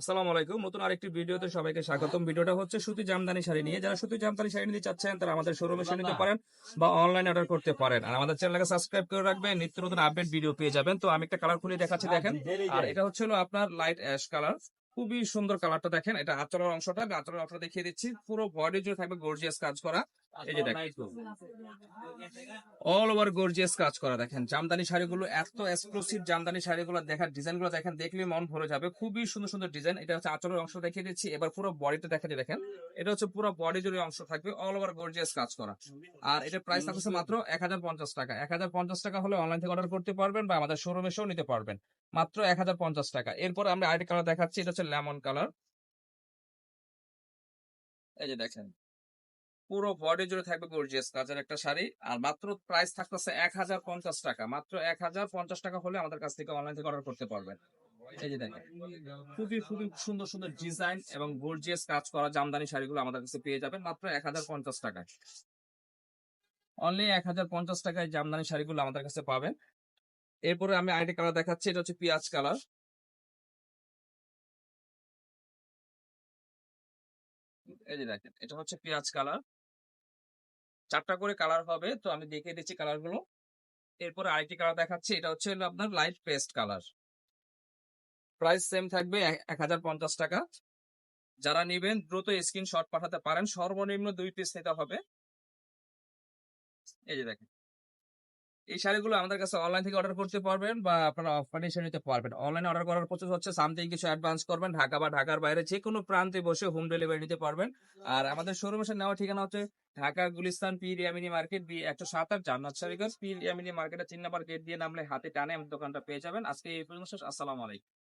আসসালামু আলাইকুম নতুন আরেকটি ভিডিওতে সবাইকে স্বাগতম। ভিডিওটা হচ্ছে সুতি জামদানি শাড়ি নিয়ে। যারা সুতি জামদানি শাড়ি নিতে চাচ্ছেন তারা আমাদের শোরুমে এসে নিতে পারেন বা অনলাইনে অর্ডার করতে পারেন। আর আমাদের চ্যানেলকে সাবস্ক্রাইব করে রাখবেন। নিত্য নতুন আপডেট ভিডিও পেয়ে যাবেন। তো আমি একটা কালার খুলে দেখাচ্ছি দেখেন। আর এটা হচ্ছে আপনার লাইট অ্যাশ কালার খুবই সুন্দর কালারটা দেখেন। এটা আচরের অংশটা। আমি আচরের অংশটা দেখিয়ে দিচ্ছি। পুরো বডি জুড়ে থাকবে গর্জিয়াস কাজ করা। এই যে দেখেন। অল ওভার গর্জিয়াস কাজ করা দেখেন। জামদানি শাড়িগুলো এত এক্সক্লুসিভ জামদানি শাড়িগুলো দেখার ডিজাইনগুলো দেখেন দেখলে মন ভরে যাবে। খুবই সুন্দর সুন্দর ডিজাইন। এটা হচ্ছে আচরের অংশ দেখিয়ে দিচ্ছি। এবার পুরো বডিটা দেখাতে দেখেন। এটা হচ্ছে পুরো বডি জুড়ে অংশ থাকবে। অল ওভার গর্জিয়াস কাজ করা। আর এটা প্রাইস থাকছে মাত্র এক হাজার পঞ্চাশ টাকা। এক হাজার পঞ্চাশ টাকা হলে অনলাইন থেকে অর্ডার করতে পারবেন বা আমাদের শোরুমে এসেও নিতে পারবেন। মাত্র এক হাজার পঞ্চাশ টাকা। এরপর আমরা আরেকটি কালার দেখাচ্ছি। এটা হচ্ছে লেমন কালার এই যে দেখেন। পুরো বডি জুড়ে থাকবে গর্জিয়াস কাজের একটা শাড়ি। আর মাত্র প্রাইস থাকতেছে এক হাজার পঞ্চাশ টাকা। মাত্র এক হাজার পঞ্চাশ টাকা হলে আমাদের কাছ থেকে অনলাইন থেকে অর্ডার করতে পারবেন। এই যে দেখেন, খুবই খুবই সুন্দর সুন্দর ডিজাইন এবং গর্জিয়াস কাজ করা জামদানি শাড়িগুলো আমাদের কাছে পেয়ে যাবেন মাত্র এক হাজার পঞ্চাশ টাকায়। অনলি এক হাজার পঞ্চাশ টাকায় জামদানি শাড়িগুলো আমাদের কাছে পাবেন। এরপরে আমি আরেকটি কালার দেখাচ্ছি, এটা হচ্ছে পেঁয়াজ কালার এই যে দেখেন, এটা হচ্ছে পেঁয়াজ কালার চারটা করে কালার হবে, তো আমি দেখিয়ে দিচ্ছি কালারগুলো। এরপর আরেকটি কালার দেখাচ্ছি, এটা হচ্ছে আপনার light paste colour price same থাকবে এক হাজার পঞ্চাশ টাকা। যারা নেবেন, দ্রুত স্ক্রিনশট পাঠাতে পারেন। সর্বনিম্ন দুই পিস নিতে হবে। এই যে দেখেন। এই শাড়িগুলো আমাদের কাছে অনলাইন থেকে অর্ডার করতে পারবেন বা আপনারা অফলাইনে এসে নিতে পারবেন। অনলাইনে অর্ডার করার প্রসেস হচ্ছে সামথিং কিছু অ্যাডভান্স করবেন, ঢাকা বা ঢাকার বাইরে যে কোনো প্রান্তে বসে হোম ডেলিভারি নিতে পারবেন। আর আমাদের শোরুম এসে নেওয়া ঠিকানা হচ্ছে Dhaka, Gulistan P রিয়ামিনি market, B একশো সাত আট জান্নাত শাড়িগঞ্জ পি রিয়ামিনি মার্কেটের তিন নাম্বার গেট দিয়ে নামলে হাতে টানে আমাদের দোকানটা পেয়ে যাবেন। আজকে এই পর্যন্ত। আসসালামু আলাইকুম।